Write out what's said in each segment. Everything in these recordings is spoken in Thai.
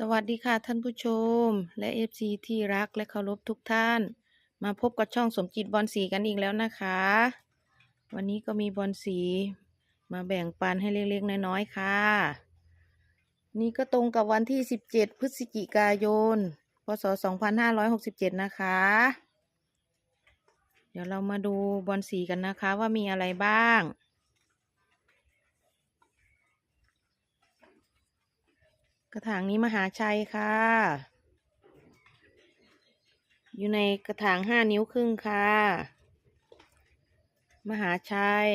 สวัสดีค่ะท่านผู้ชม และเอฟซีที่รักและเคารพทุกท่าน มาพบกับช่องสมจิตบอลสีกันอีกแล้วนะคะ วันนี้ก็มีบอลสีมาแบ่งปันให้เล็กๆน้อยๆค่ะ นี่ก็ตรงกับวันที่ 17 พฤศจิกายน พศ 2567 นะคะ เดี๋ยวเรามาดูบอลสีกันนะคะว่ามีอะไรบ้าง กระถางนี้มหาชัยค่ะ อยู่ในกระถางห้านิ้วครึ่งค่ะ มหาชัย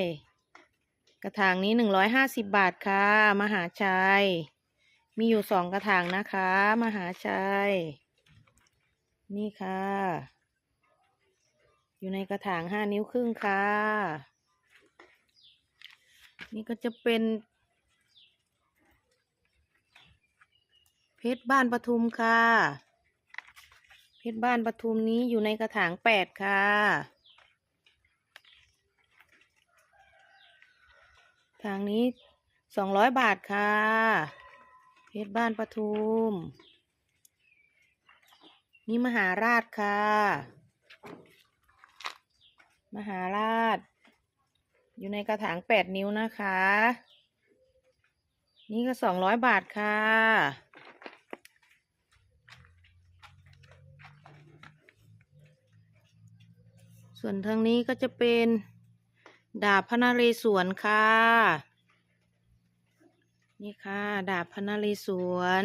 กระถางนี้หนึ่งร้อยห้าสิบบาทค่ะ มหาชัย มีอยู่สองกระถางนะคะ มหาชัย นี่ค่ะ อยู่ในกระถางห้านิ้วครึ่งค่ะ นี่ก็จะเป็น เพชรบ้านปทุมค่ะ เพชรบ้านปทุมนี้อยู่ในกระถางแปดค่ะทางนี้สองร้อยบาทค่ะ เพชรบ้านปทุม นี่มหาราชค่ะ มหาราช อยู่ในกระถางแปดนิ้วนะคะ นี่ก็สองร้อยบาทค่ะ ส่วนทางนี้ก็จะเป็นดาบพระนเรศวรค่ะ นี่ค่ะ ดาบพระนเรศวร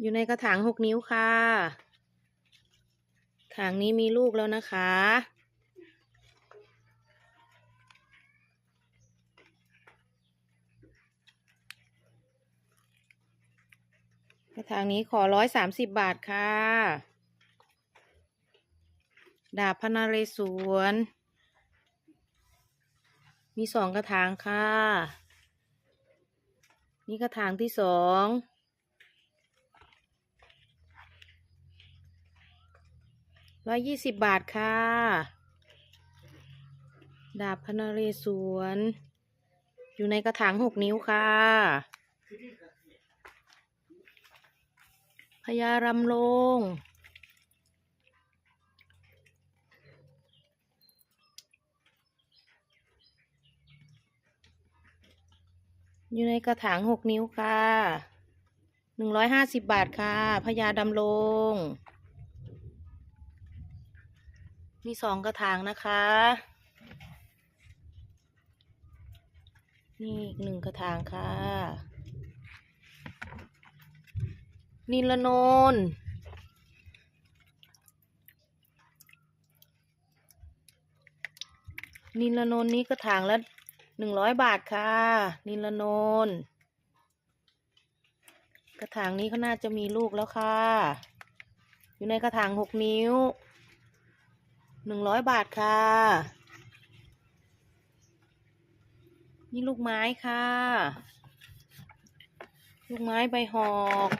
อยู่ในกระถางหกนิ้วค่ะ ถางนี้มีลูกแล้วนะคะ กระถางนี้ขอร้อยสามสิบบาทค่ะ ดาบพระนเรศวรมีสองกระถางค่ะ นี่กระถางที่สองร้อยยี่สิบบาทค่ะ ดาบพระนเรศวรอยู่ในกระถางหกนิ้วค่ะ พญารำลง อยู่ในกระถางหกนิ้วค่ะหนึ่งร้อยห้าสิบบาทค่ะพญาดำลง มีสองกระถางนะคะ นี่อีกหนึ่งกระถางค่ะ นิลนนนิลนนนี้กระถางละหนึ่งร้อยบาทค่ะ นิลนนกระถางนี้เขาน่าจะมีลูกแล้วค่ะ อยู่ในกระถางหกนิ้วหนึ่งร้อยบาทค่ะ นี่ลูกไม้ค่ะ ลูกไม้ใบหอก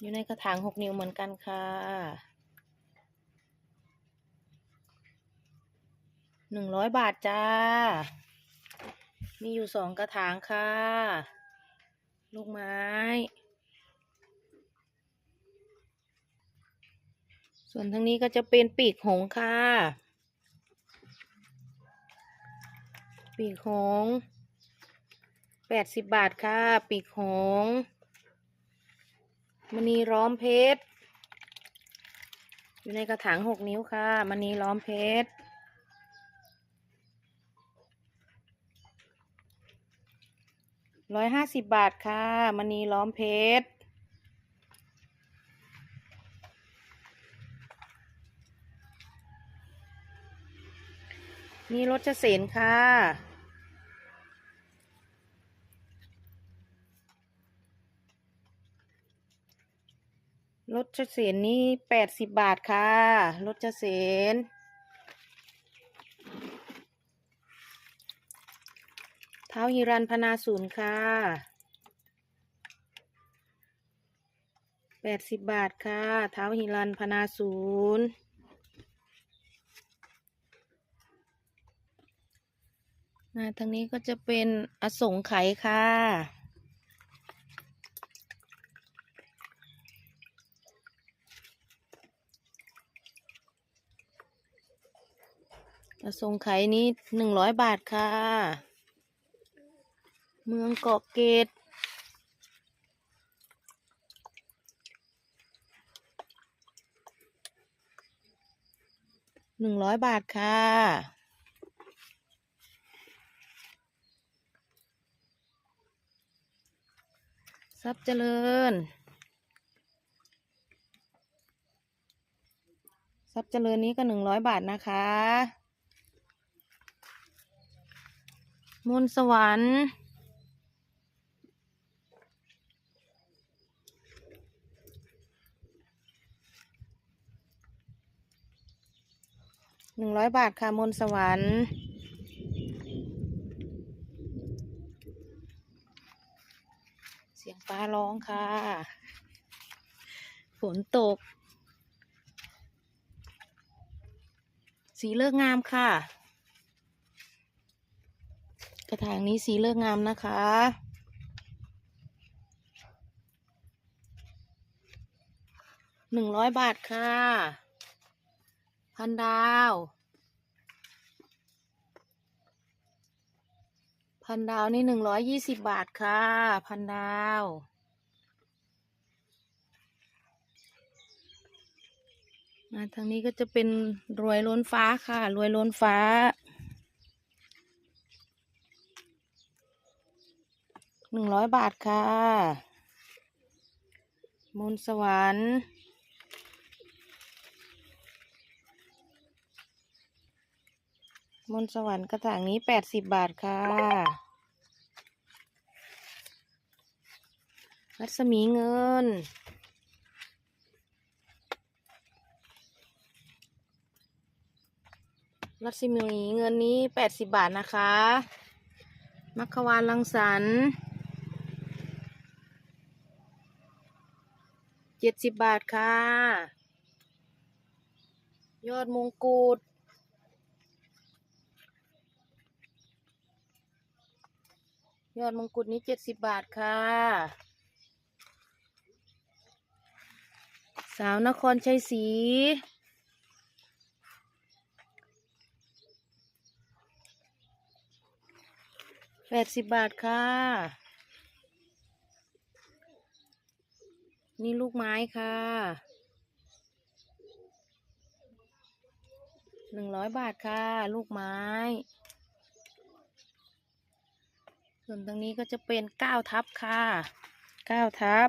อยู่ในกระถางหกนิ้วเหมือนกันค่ะหนึ่งร้อยบาทจ้า มีอยู่สองกระถางค่ะ ลูกไม้ส่วนทางนี้ก็จะเป็นปีกหงค่ะ ปีกหงแปดสิบบาทค่ะ ปีกหง มณีล้อมเพชร อยู่ในกระถางหกนิ้วค่ะมณีล้อมเพชร ร้อยห้าสิบบาทค่ะมณีล้อมเพชรมีรถเกษนค่ะ รถเกษนนี่แปดสิบบาทค่ะ รถเกษนเท้าฮิรันพนาศูนย์ค่ะแปดสิบบาทค่ะ เท้าหิรันพนาศูนย์ทางนี้ก็จะเป็นอสงไขยค่ะ อสงไขยนี้หนึ่งร้อยบาทค่ะ เมืองเกาะเกตหนึ่งร้อยบาทค่ะทรัพย์เจริญทรัพย์เจริญนี้ก็หนึ่งร้อยบาทนะคะ มนต์สวรรค์ หนึ่งร้อยบาทค่ะมนต์สวรรค์เสียงฟ้าร้องค่ะ ฝนตก สีเลิกงามค่ะ กระถางนี้สีเลิกงามนะคะ หนึ่งร้อยบาทค่ะ พันดาว พันดาวนี่หนึ่งร้อยยี่สิบบาทค่ะ พันดาวมาทางนี้ก็จะเป็นรวยล้นฟ้าค่ะ รวยล้นฟ้า หนึ่งร้อยบาทค่ะ มนต์สวรรค์มนต์สวรรค์กระถางนี้แปดสิบบาทค่ะ รัศมีเงิน รัศมีเงินนี้แปดสิบบาทนะคะ มัคควานลังสรรค์ เจ็ดสิบบาทค่ะ ยอดมงกุฎยอดมงกุฎนี้เจ็ดสิบบาทค่ะ สาวนครชัยศรีแปดสิบบาทค่ะ นี่ลูกไม้ค่ะหนึ่งร้อยบาทค่ะ ลูกไม้ ส่วนตรงนี้ก็จะเป็นเก้าทับค่ะเก้าทับ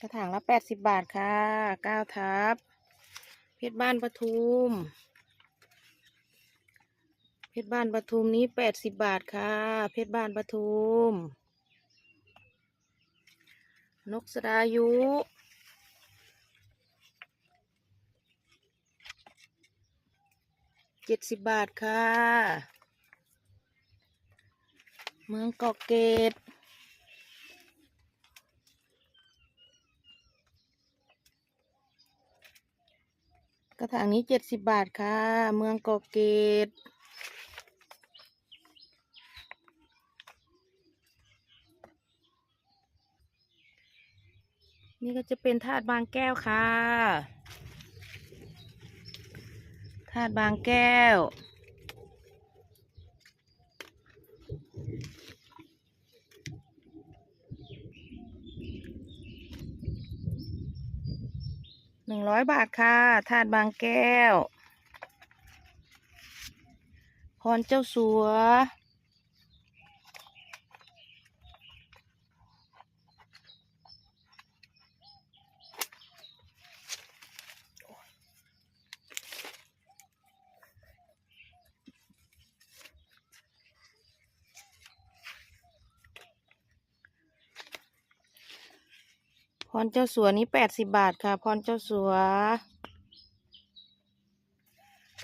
กระถางละแปดสิบบาทค่ะเก้าทับ เพชรบ้านปทุม เพชรบ้านปทุมนี้แปดสิบบาทค่ะ เพชรบ้านปทุม นกสดายุเจ็ดสิบบาทค่ะ เมืองเกาะเกตกระถางนี้เจ็ดสิบบาทค่ะ เมืองเกาะเกต นี่ก็จะเป็นธาตุบางแก้วค่ะธาตุบางแก้ว หนึ่งร้อยบาทค่ะธาตุบางแก้ว พรเจ้าสัว พรเจ้าสัวนี้แปดสิบบาทค่ะ พรเจ้าสัว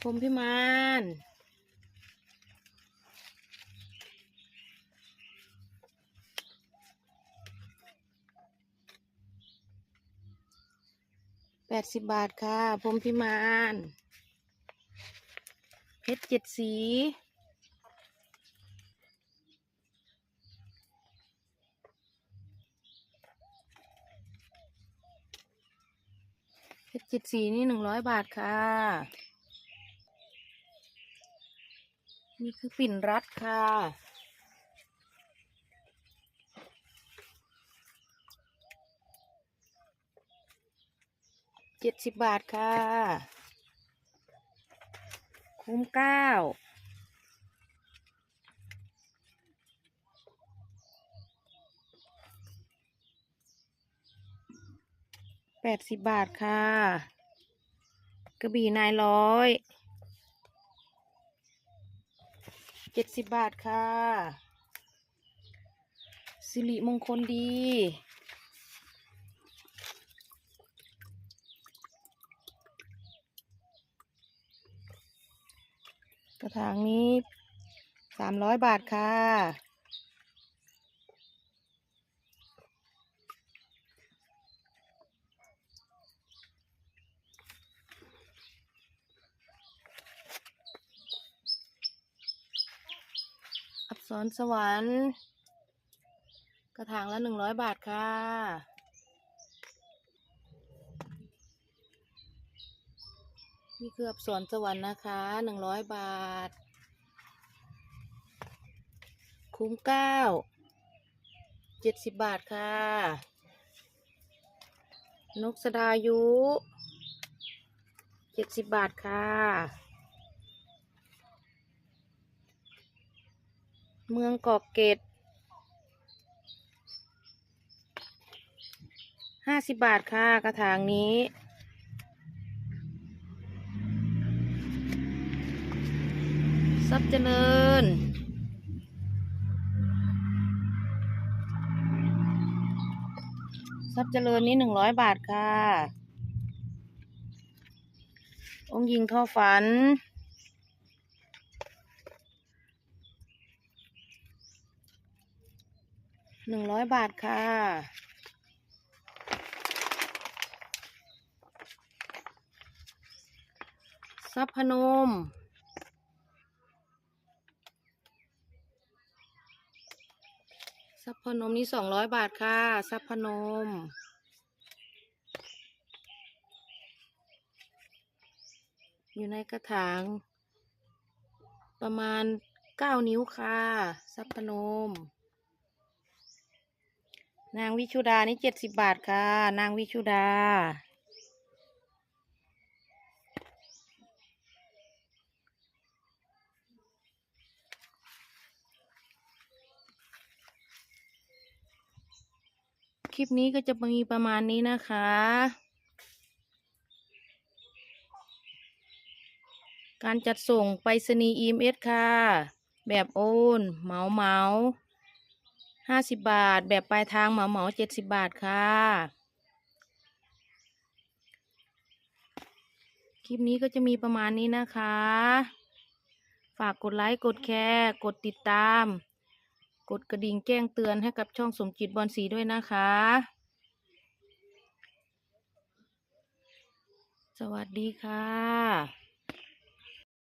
พรมพิมานแปดสิบบาทค่ะพรมพิมานเพชรเจ็ดสี เพชรเจ็ดสีนี่หนึ่งร้อยบาทค่ะ นี่คือปิ่นรัดค่ะ เจ็ดสิบบาทค่ะ คุ้มเก้า แปดสิบบาทค่ะ กระบี่นายร้อยเจ็ดสิบบาทค่ะสิริมงคลดีกระถางนี้สามร้อยบาทค่ะ อับสวรรค์ กระถางละหนึ่งร้อยบาทค่ะ นี่คืออับสรสวรรค์นะคะหนึ่งร้อยบาท คุ้มเก้าเจ็ดสิบบาทค่ะ นกสดายุเจ็ดสิบบาทค่ะ เมืองเกาะเกร็ดห้าสิบบาทค่ะกระถางนี้ทรัพย์เจริญทรัพย์เจริญนี้หนึ่งร้อยบาทค่ะ องค์หญิงทอฝัน หนึ่งร้อยบาทค่ะทรัพย์พนมทรัพย์พนมนี่สองร้อยบาทค่ะทรัพย์พนมอยู่ในกระถาง ประมาณเก้านิ้วค่ะทรัพย์พนม นางวิชุดานี่เจ็ดสิบบาทค่ะ นางวิชุดา คลิปนี้ก็จะมีประมาณนี้นะคะการจัดส่งไปรษณีย์ EMS ค่ะ แบบโอน เหมาเหมา ห้าสิบบาท แบบปลายทางเหมาเหมาเจ็ดสิบบาทค่ะ คลิปนี้ก็จะมีประมาณนี้นะคะ ฝากกดไลค์ กดแชร์ กดติดตาม กดกระดิ่งแจ้งเตือนให้กับช่องสมจิตบอลสีด้วยนะคะ สวัสดีค่ะ